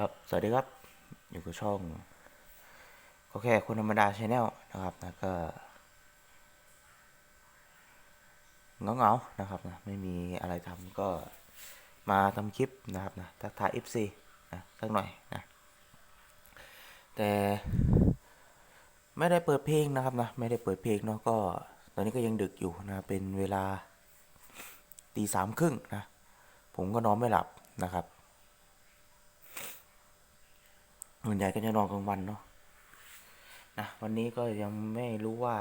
ครับ สวัสดีครับ อยู่กับช่องก็แค่คนธรรมดาชาแนลนะครับนะก็เงาเงาๆนะครับนะไม่มีอะไรทำก็มาทำคลิปนะครับนะทักทาย FC นะสักหน่อยนะแต่ไม่ได้เปิดเพลงนะครับนะไม่ได้เปิดเพลงเนาะก็ตอนนี้ก็ยังดึกอยู่นะเป็นเวลาตีสามครึ่งนะผมก็นอนไม่หลับนะครับ ส่วนใหญ่ก็จะนอนกลางวันเนาะนะวันนี้ก็ยังไม่รู้ว่า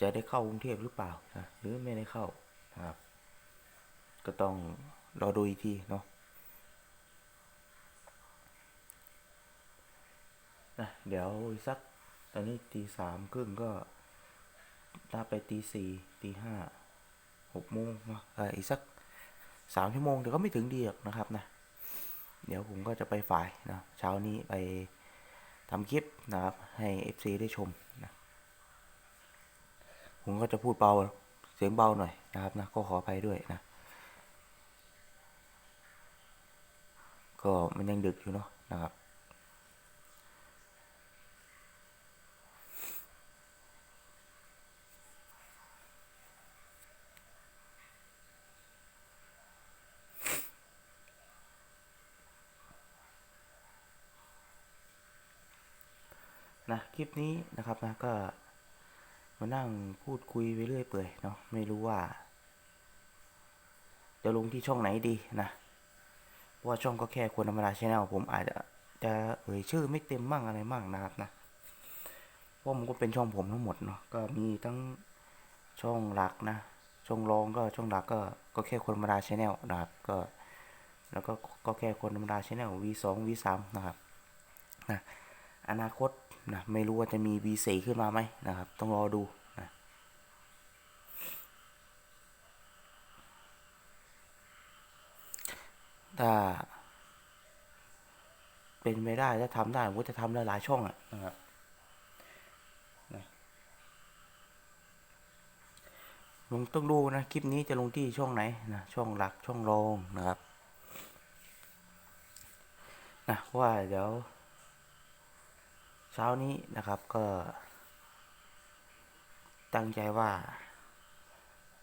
จะได้เข้ากรุงเทพหรือเปล่านะหรือไม่ได้เข้านะครับ ก็ต้องรอดูอีกทีเนาะนะเดี๋ยวสักตอนนี้ตีสามครึ่งก็น่าไปตีสี่ตีห้าหกโมงเนาะอออีกสักสามชั่วโมงเดี๋ยวก็ไม่ถึงดีหรอกนะครับนะ เดี๋ยวผมก็จะไปฝ่ายนะเช้านี้ไปทำคลิปนะครับ ให้ FC ได้ชมนะผมก็จะพูดเบาเสียงเบาหน่อยนะครับนะก็ขออภัยด้วยนะก็มันยังดึกอยู่เนาะนะครับ นะคลิปนี้นะครับนะก็มานั่งพูดคุยไปเรื่อยเปื่อยเนาะไม่รู้ว่า จะลงที่ช่องไหนดีนะเพราะว่าช่องก็แค่คนธรรมดาชแนลผมอาจจะจะเอ่ยชื่อไม่เต็มมั่งอะไรมั่งนะครับนะเพราะมันก็เป็นช่องผมทั้งหมดเนาะก็มีทั้งช่องหลักนะช่องรองก็ช่องหลักก็ก็แค่คนธรรมดาชแนลนะครับก็แล้วก็ก็แค่คนธรรมดาชแนล V2 V3 นะครับนะ อนาคตนะไม่รู้ว่าจะมี V4 ขึ้นมาไหมนะครับ ต้องรอดูนะถ้าเป็นไปได้ถ้าทำได้ผมก็จะทำหลายๆช่องอะนะครับลงต้องดูนะ คลิปนี้จะลงที่ช่องไหนนะช่องหลักช่องรองนะครับนะว่าเดี๋ยว ช้านี้นะครับก็ ตั้งใจว่า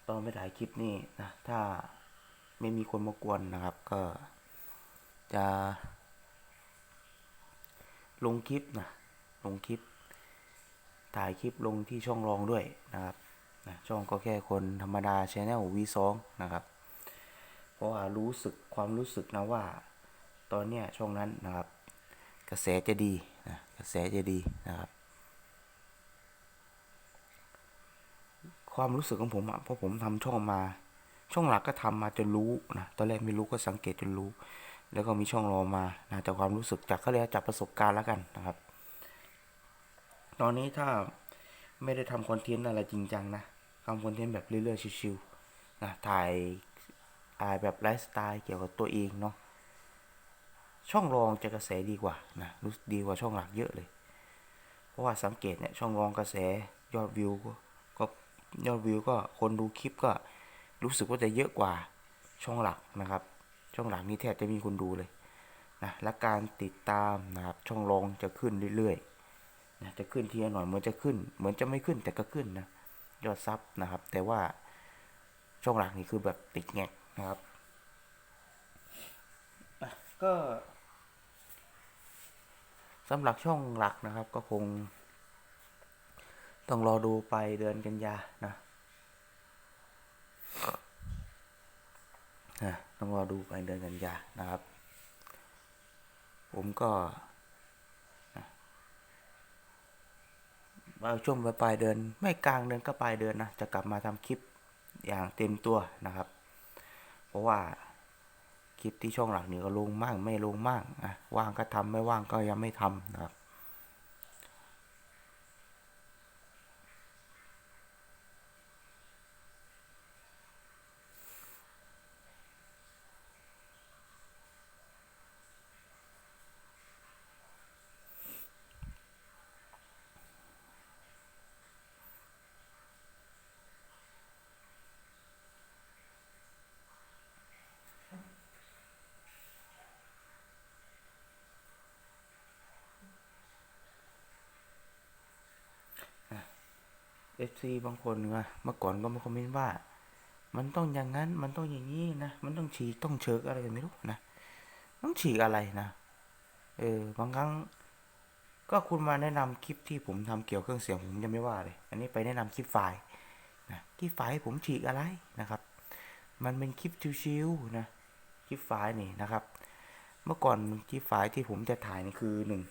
ตอนไปถ่ายคลิปนี้นะถ้าไม่มีคนมากวนนะครับ ก็จะ ลงคลิปนะลงคลิป ถ่ายคลิปลงที่ช่องรองด้วยนะครับนะช่องก็แค่คนธรรมดาชแนล V2 นะครับ เพราะว่ารู้สึกความรู้สึกนะว่า ตอนเนี้ยช่องนั้นนะครับ กระแสจะดี นะกระแสจะดีนะครับ ความรู้สึกของผมอะเพราะผมทำช่องมา ช่องหลักก็ทำมาจนรู้นะตอนแรกไม่รู้ก็สังเกตจนรู้ แล้วก็มีช่องรอมานะจากความรู้สึกจากเขาเรียจากประสบการณ์แล้วกันนะครับ ตอนนี้ถ้าไม่ได้ทำคอนเทนต์อะไรจริงจังนะทำคอนเทนต์แบบเรื่อยๆชิวๆนะถ่ายถ่ายแบบไลฟ์สไตล์เกี่ยวกับตัวเองเนาะ ช่องรองจะกระแสดีกว่านะรู้สึกดีกว่าช่องหลักเยอะเลย เพราะว่าสังเกตเนี่ยช่องรองกระแสยอดวิวก็ก็ยอดวิวก็คนดูคลิปก็รู้สึกว่าจะเยอะกว่าช่องหลักนะครับ ช่องหลักนี่แทบจะมีคนดูเลยนะและการติดตามนะครับช่องรองจะขึ้นเรื่อยๆนะจะขึ้นทีละหน่อยเหมือนจะขึ้น เหมือนจะไม่ขึ้นแต่ก็ขึ้นนะยอดซับนะครับ แต่ว่าช่องหลักนี่คือแบบติดแงกนะครับก็ สำหรับช่องหลักนะครับก็คง ต้องรอดูไปเดือนกันยานะนะต้องรอดูไปเดือนกันยานะครับ ผมก็นะว่าช่วงปลายเดือนไม่กลางเดือนก็ปลายเดือนนะจะกลับมาทำคลิปอย่างเต็มตัวนะครับ เพราะว่า คลิปที่ช่องหลักนี้ก็ลงมากไม่ลงมากอะว่างก็ทำไม่ว่างก็ยังไม่ทำนะครับ เอฟซีบางคนนะเมื่อก่อนก็มาคอมเมนต์ว่า มันต้องอย่างนั้น มันต้องอย่างนี้นะ มันต้องฉีกต้องเชิกอะไรกันไม่รู้นะ ต้องฉีกอะไรนะ เออ บางครั้ง ก็คุณมาแนะนำคลิปที่ผมทำเกี่ยวเครื่องเสียงผมยังไม่ว่าเลย อันนี้ไปแนะนำคลิปไฟล์นะคลิปไฟล์ผมฉีกอะไรนะครับ มันเป็นคลิปชิวๆนะ คลิปไฟล์นี่นะครับ เมื่อก่อนคลิปไฟล์ที่ผมจะถ่ายนี่คือหนึ่ง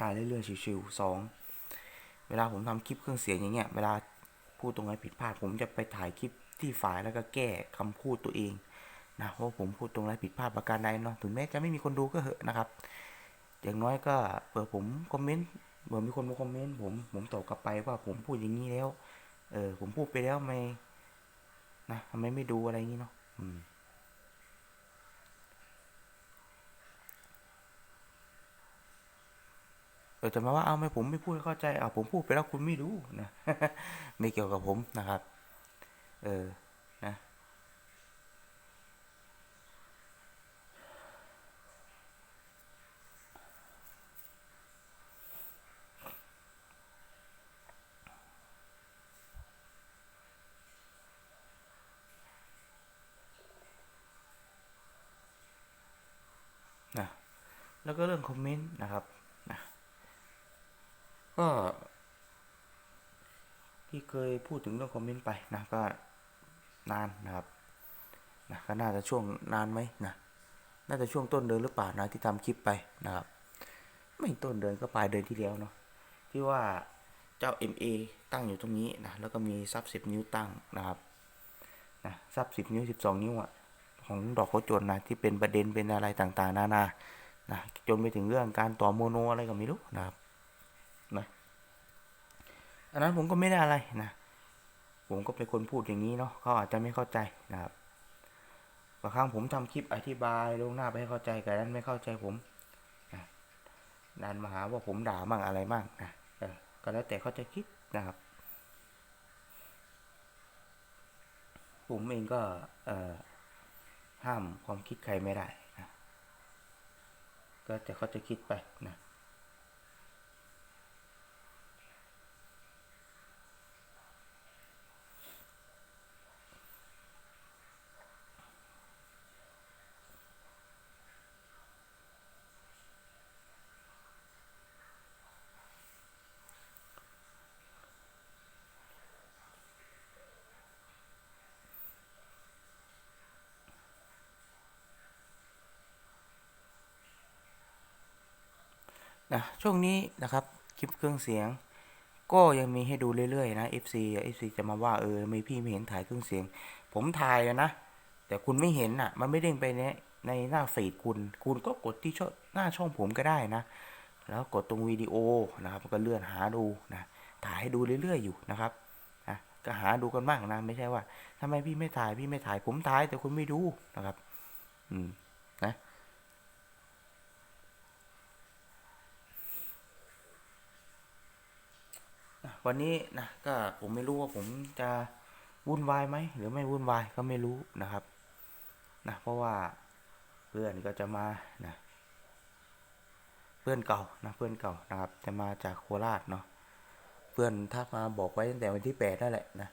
ถ่ายเรื่อยๆชิวๆสอง เวลาผมทำคลิปเครื่องเสียงอย่างเงี้ย เวลาพูดตรงไหนผิดพลาด ผมจะไปถ่ายคลิปที่ไฟล์แล้วก็แก้คำพูดตัวเองนะเพราะผมพูดตรงไหนผิดพลาดประการใดเนาะถึงแม้จะไม่มีคนดูก็เหอะนะครับ อย่างน้อยก็เปิดผมคอมเมนต์เมื่อมีคนมาคอมเมนต์ผมผมตอบกลับไปว่าผมพูดอย่างนี้แล้ว เออผมพูดไปแล้วไม่นะทำไมไม่ดูอะไรอย่างนี้เนาะอืม เออจะมาว่าเอาไม่ผมไม่พูดให้เข้าใจเอาผมพูดไปแล้วคุณไม่รู้นะไม่เกี่ยวกับผมนะครับ เออนะนะแล้วก็เรื่องคอมเมนต์นะครับนะ ก็ที่เคยพูดถึงเรื่องคอมเมนต์ไปนะก็นานนะครับนะก็น่าจะช่วงนานไหมนะน่าจะช่วงต้นเดือนหรือเปล่านะที่ทำคลิปไปนะครับ ไม่ต้นเดือนก็ปลายเดือนที่แล้วเนาะที่ว่าเจ้า MA ตั้งอยู่ตรงนี้นะแล้วก็มีซับสิบนิ้วตั้งนะครับนะซับสิบนิ้วสิบสองนิ้วอะของดอกโคจรนะที่เป็นประเด็นเป็นอะไรต่างๆ นานานะจนไปถึงเรื่องการต่อโมโนอะไรก็ไม่รู้นะครับ อันนั้นผมก็ไม่ได้อะไรนะ ผมก็เป็นคนพูดอย่างนี้เนาะเขาอาจจะไม่เข้าใจนะครับบางครั้งผมทำคลิปอธิบายลงหน้าไปให้เข้าใจแต่นั้นไม่เข้าใจผมนะนันมาหาว่าผมด่ามั่งอะไรมั่งนะก็แล้วแต่เขาจะคิดนะครับ ผมเองก็เอ่อห้ามความคิดใครไม่ได้นะก็แต่เขาจะคิดไปนะ นะช่วงนี้นะครับคลิปเครื่องเสียง ก็ยังมีให้ดูเรื่อยๆนะ FC FC จะมาว่าเออไม่พี่ไม่เห็นถ่ายเครื่องเสียง ผมถ่ายแล้วนะ แต่คุณไม่เห็นอะ มันไม่เด้งไปในในหน้าฟีดคุณ คุณก็กดที่ช่องหน้าช่องผมก็ได้นะ แล้วกดตรงวิดีโอนะครับก็เลื่อนหาดูนะถ่ายให้ดูเรื่อยๆอยู่นะครับนะก็หาดูกันบ้างนะไม่ใช่ว่าทำไมพี่ไม่ถ่ายพี่ไม่ถ่ายผมถ่ายแต่คุณไม่ดูนะครับ อืมนะ นะ วันนี้นะก็ผมไม่รู้ว่าผมจะวุ่นวายไหมหรือไม่วุ่นวายก็ไม่รู้นะครับนะเพราะว่าเพื่อนก็จะมานะเพื่อนเก่านะเพื่อนเก่านะครับ จะมาจากโคราชเนาะเพื่อนทักมาบอกไว้ตั้งแต่วันที่แปดนั่นแหละนะ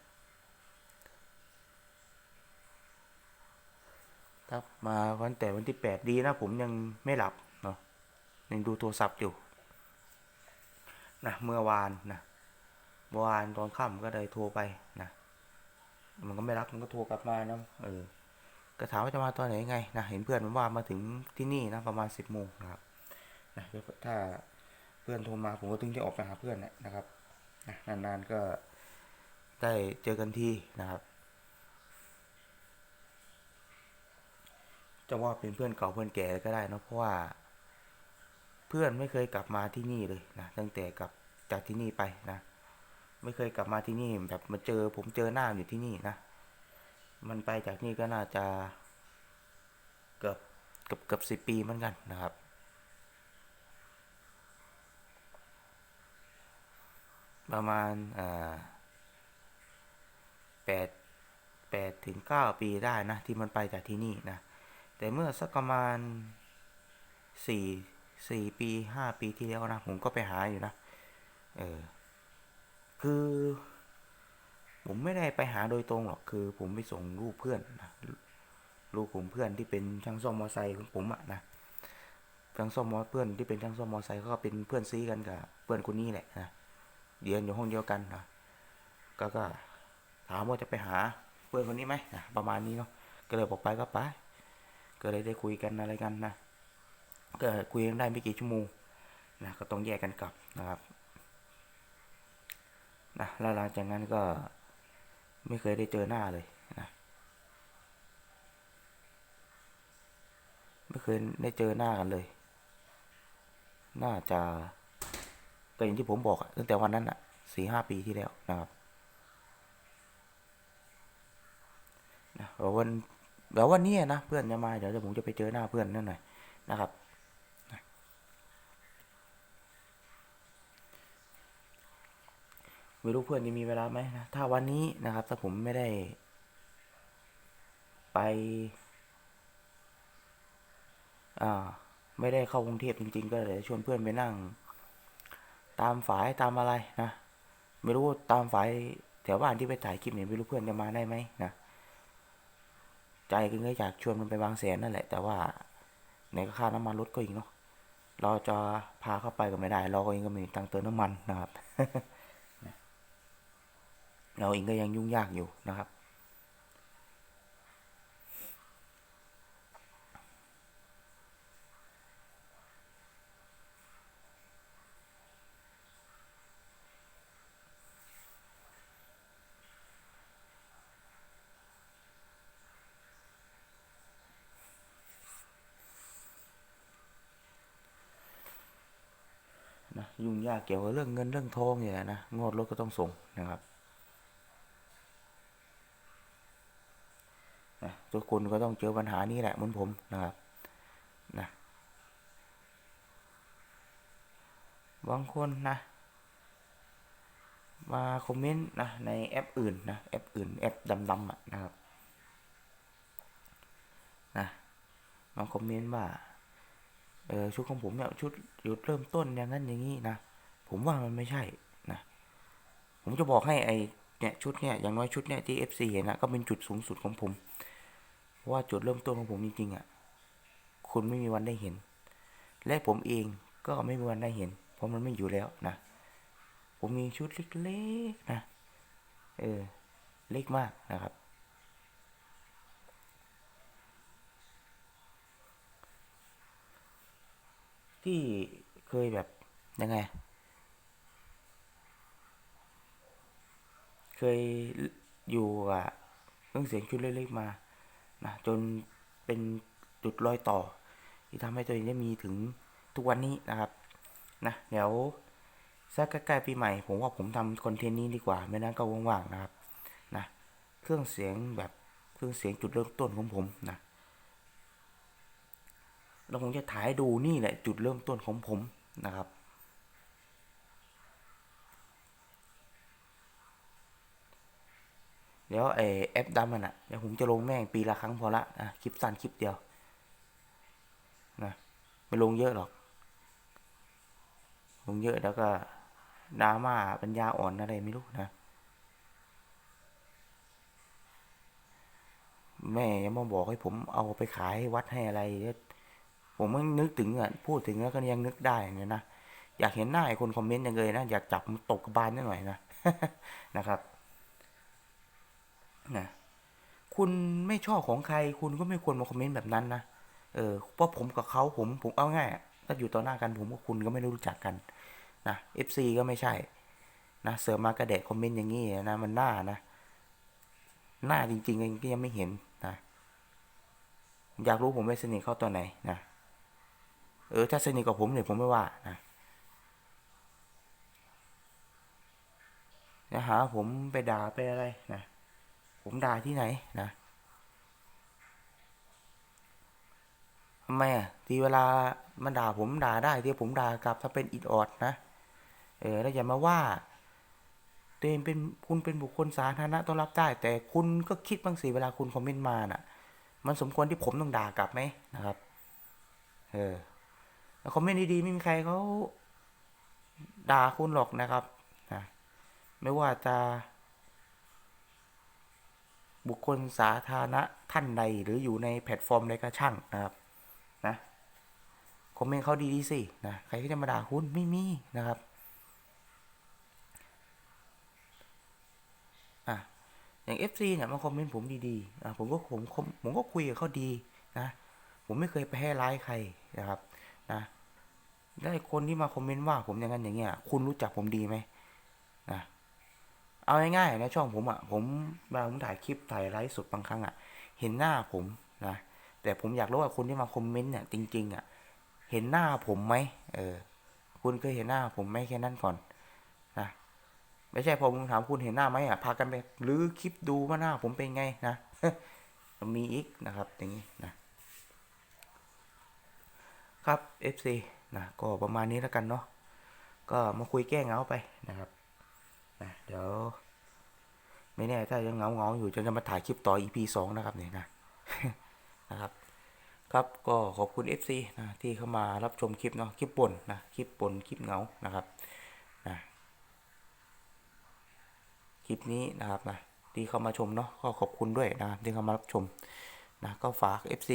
ทักมาวันแต่วันที่แปดดีนะผมยังไม่หลับเนาะยังดูโทรศัพท์อยู่นะเมื่อวานนะ เมื่อวานตอนค่ำก็เลยโทรไปนะมันก็ไม่รับมันก็โทรกลับมานะเออก็ถามว่าจะมาตอนไหนไงนะเห็นเพื่อนมันว่ามาถึงที่นี่นะประมาณสิบโมงนะครับนะถ้าเพื่อนโทรมาผมก็ถึงจะออกไปหาเพื่อนนะนะครับนะนานๆก็ได้เจอกันทีนะครับจะว่าเป็นเพื่อนเก่าเพื่อนแก่ก็ได้นะเพราะว่า เพื่อนไม่เคยกลับมาที่นี่เลยนะตั้งแต่กลับจากที่นี่ไปนะ ไม่เคยกลับมาที่นี่แบบมาเจอ ผมเจอหน้าอยู่ที่นี่นะ มันไปจากนี่ก็น่าจะเกือบเกือบเกือบสิบปีเหมือนกันนะครับ ประมาณอ่าแปดแปดถึงเก้าปีได้นะ ที่มันไปจากที่นี่นะ แต่เมื่อสักประมาณสี่สี่ปีห้าปีที่แล้วนะ ผมก็ไปหาอยู่นะ เออ คือ ผมไม่ได้ไปหาโดยตรงหรอกคือ ผมไปส่งรูปเพื่อนนะรูปกลุ่มเพื่อนที่เป็นช่างซ่อมมอเตอร์ไซค์ของผมอะนะช่างซ่อมมอเพื่อนที่เป็นช่างซ่อมมอเตอร์ไซค์เขาก็เป็นเพื่อนซีกันกับเพื่อนคนนี้แหละนะเรียนอยู่ห้องเดียวกันนะก็ก็ถามว่าจะไปหาเพื่อนคนนี้ไหมนะประมาณนี้เนาะก็เลยบอกไปก็ไปก็เลยได้คุยกันอะไรกันนะก็คุยกันได้ไม่กี่ชั่วโมงนะก็ต้องแยกกันกลับนะครับ นะแล้วหลังจากนั้นก็ไม่เคยได้เจอหน้าเลยนะไม่เคยได้เจอหน้ากันเลย น่าจะก็อย่างที่ผมบอกอะตั้งแต่วันนั้นอะสี่ห้าปีที่แล้วนะครับนะแล้ววันแล้ววันนี้นะเพื่อนจะมาเดี๋ยวผมจะไปเจอหน้าเพื่อนนั่นหน่อยนะครับนะ ไม่รู้เพื่อนจะมีเวลาไหมนะถ้าวันนี้นะครับ ถ้าผมไม่ได้ ไปอ่าไม่ได้เข้ากรุงเทพจริง ๆ ก็เลยชวนเพื่อนไปนั่ง ตามฝายตามอะไรนะไม่รู้ตามฝายแถวบ้านที่ไปถ่ายคลิปเนี่ยไม่รู้เพื่อนจะมาได้ไหมนะใจก็อยากชวนมันไปบางแสนนั่นแหละ แต่ว่าไหนก็ค่าน้ำมันรถก็อีกเนาะเราจะพาเข้าไปก็ไม่ได้ เราก็เองก็มีตังเติมน้ำมันนะครับ เราเองก็ยังยุ่งยากอยู่นะครับนะยุ่งยากเกี่ยวกับเรื่องเงินเรื่องทองเนี่ยนะงวดรถก็ต้องส่งนะครับนะ ทุกคนก็ต้องเจอปัญหานี้แหละเหมือนผมนะครับนะบางคนนะ มาคอมเมนต์นะในแอปอื่นนะแอปอื่นแอปดำๆอะนะครับนะมาคอมเมนต์ว่าเออชุดของผมเนี่ยชุดจุดเริ่มต้นอย่างนั้นอย่างนี้นะผมว่ามันไม่ใช่นะผมจะบอกให้ไอเนี่ยชุดเนี่ยอย่างน้อยชุดเนี่ยที่ FC เห็นนะก็เป็นจุดสูงสุดของผม ว่าจุดเริ่มต้นของผมจริงๆอะ คุณไม่มีวันได้เห็น และผมเองก็ไม่มีวันได้เห็น เพราะมันไม่อยู่แล้วนะ ผมมีชุดเล็กๆนะ เออ เล็กมากนะครับ ที่เคยแบบยังไง เคยอยู่กับเครื่องเสียงชุดเล็กๆมา นะจนเป็นจุดรอยต่อ ที่ทำให้ตัวเองได้มีถึงทุกวันนี้นะครับนะเดี๋ยวสักใกล้ๆปีใหม่ ผมว่าผมทำคอนเทนต์นี้ดีกว่า ไม่นั้นก็ว่างๆนะครับนะเครื่องเสียงแบบเครื่องเสียงจุดเริ่มต้นของผมนะแล้วผมจะถ่ายดูนี่แหละจุดเริ่มต้นของผมนะครับ เดี๋ยวไอแอปดำมันอะเดี๋ยวผมจะลงแม่งปีละครั้งพอละนะคลิปสั้นคลิปเดียวนะไม่ลงเยอะหรอก ลงเยอะแล้วก็ดราม่าปัญญาอ่อนอะไรไม่รู้นะแม่ยังมาบอกให้ผมเอาไปขายให้วัดให้อะไร ผมมันนึกถึงอะพูดถึงแล้วก็ยังนึกได้เนี่ยนะอยากเห็นหน้าไอ้คนคอมเมนต์ยังเลยนะอยากจับมันตกกบาลนิดหน่อยนะนะครับ นะคุณไม่ชอบของใคร คุณก็ไม่ควรมาคอมเมนต์แบบนั้นนะเออเพราะผมกับเขาผมผมเอาง่ายถ้าอยู่ต่อหน้ากันผมกับคุณก็ไม่รู้จักกันนะ FC ก็ไม่ใช่นะเสือมากระเดะคอมเมนต์อย่างนี้นะมันหน้านะหน้าจริงๆเองก็ยังไม่เห็นนะอยากรู้ผมไปสนิทเขาตอนไหนนะเออถ้าสนิทกับผมเนี่ยผมไม่ว่านะจะหาผมไปด่าไปอะไรนะ ผมด่าที่ไหนนะทำไมอะทีเวลามันด่าผมด่าได้ที่ผมด่ากลับถ้าเป็นอิดออดนะ เออแล้วอย่ามาว่าตัวเองเป็นคุณเป็นบุคคลสาธารณะต้องรับได้ แต่คุณก็คิดบ้างสิเวลาคุณคอมเมนต์มาน่ะ มันสมควรที่ผมต้องด่ากลับไหมนะครับ เออคอมเมนต์ดีๆไม่มีใครเขาด่าคุณหรอกนะครับนะไม่ว่าจะ บุคคลสาธารณะท่านใดหรืออยู่ในแพลตฟอร์มใดก็ช่างนะครับนะคอมเมนต์เขาดีๆสินะใครก็จะมาด่าคุณไม่มีนะครับอะอย่าง FC เนี่ยมาคอมเมนต์ผมดีๆอะผมก็ผมผมผมก็คุยกับเขาดีนะผมไม่เคยไปให้ร้ายใครนะครับนะได้คนที่มาคอมเมนต์ว่าผมอย่างนั้นอย่างเงี้ยคุณรู้จักผมดีไหมนะ เอาง่ายๆนะช่องผมอะ่ะ ผมเวลาผมถ่ายคลิปถ่ายไลฟ์สดบางครั้งอะ่ะ เห็นหน้าผมนะแต่ผมอยากรู้ว่าคนที่มาคอมเมนต์เนี่ยจริงๆอะ่ะ เห็นหน้าผมไหมเออ คุณเคยเห็นหน้าผมไหมแค่นั้นก่อนนะไม่ใช่พอผมถามคุณเห็นหน้าไหมอะพากันไปหรือคลิปดูว่าหน้าผมเป็นไงนะมีอีกนะครับ อย่างนี้นะครับ FC นะก็ประมาณนี้แล้วกันเนาะก็มาคุยแก้เงาไปนะครับ ดี๋ยว ไม่แน่ถ้ายังเงาเงาๆอยู่จะจะมาถ่ายคลิปต่อ EP สองนะครับเนี่ยนะนะครับ ครับก็ขอบคุณ FC นะที่เข้ามารับชมคลิปเนาะคลิปปนนะคลิปปนคลิปเงานะครับนะคลิปนี้นะครับนะที่เข้ามาชมเนาะก็ขอบคุณด้วยนะที่เข้ามารับชมนะก็ฝาก FC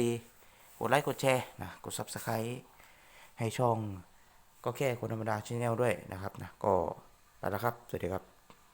กดไลค์กดแชร์นะกด Subscribe ให้ช่องก็แค่คนธรรมดาชแนลด้วยนะครับนะก็ไปแล้วครับ สวัสดีครับ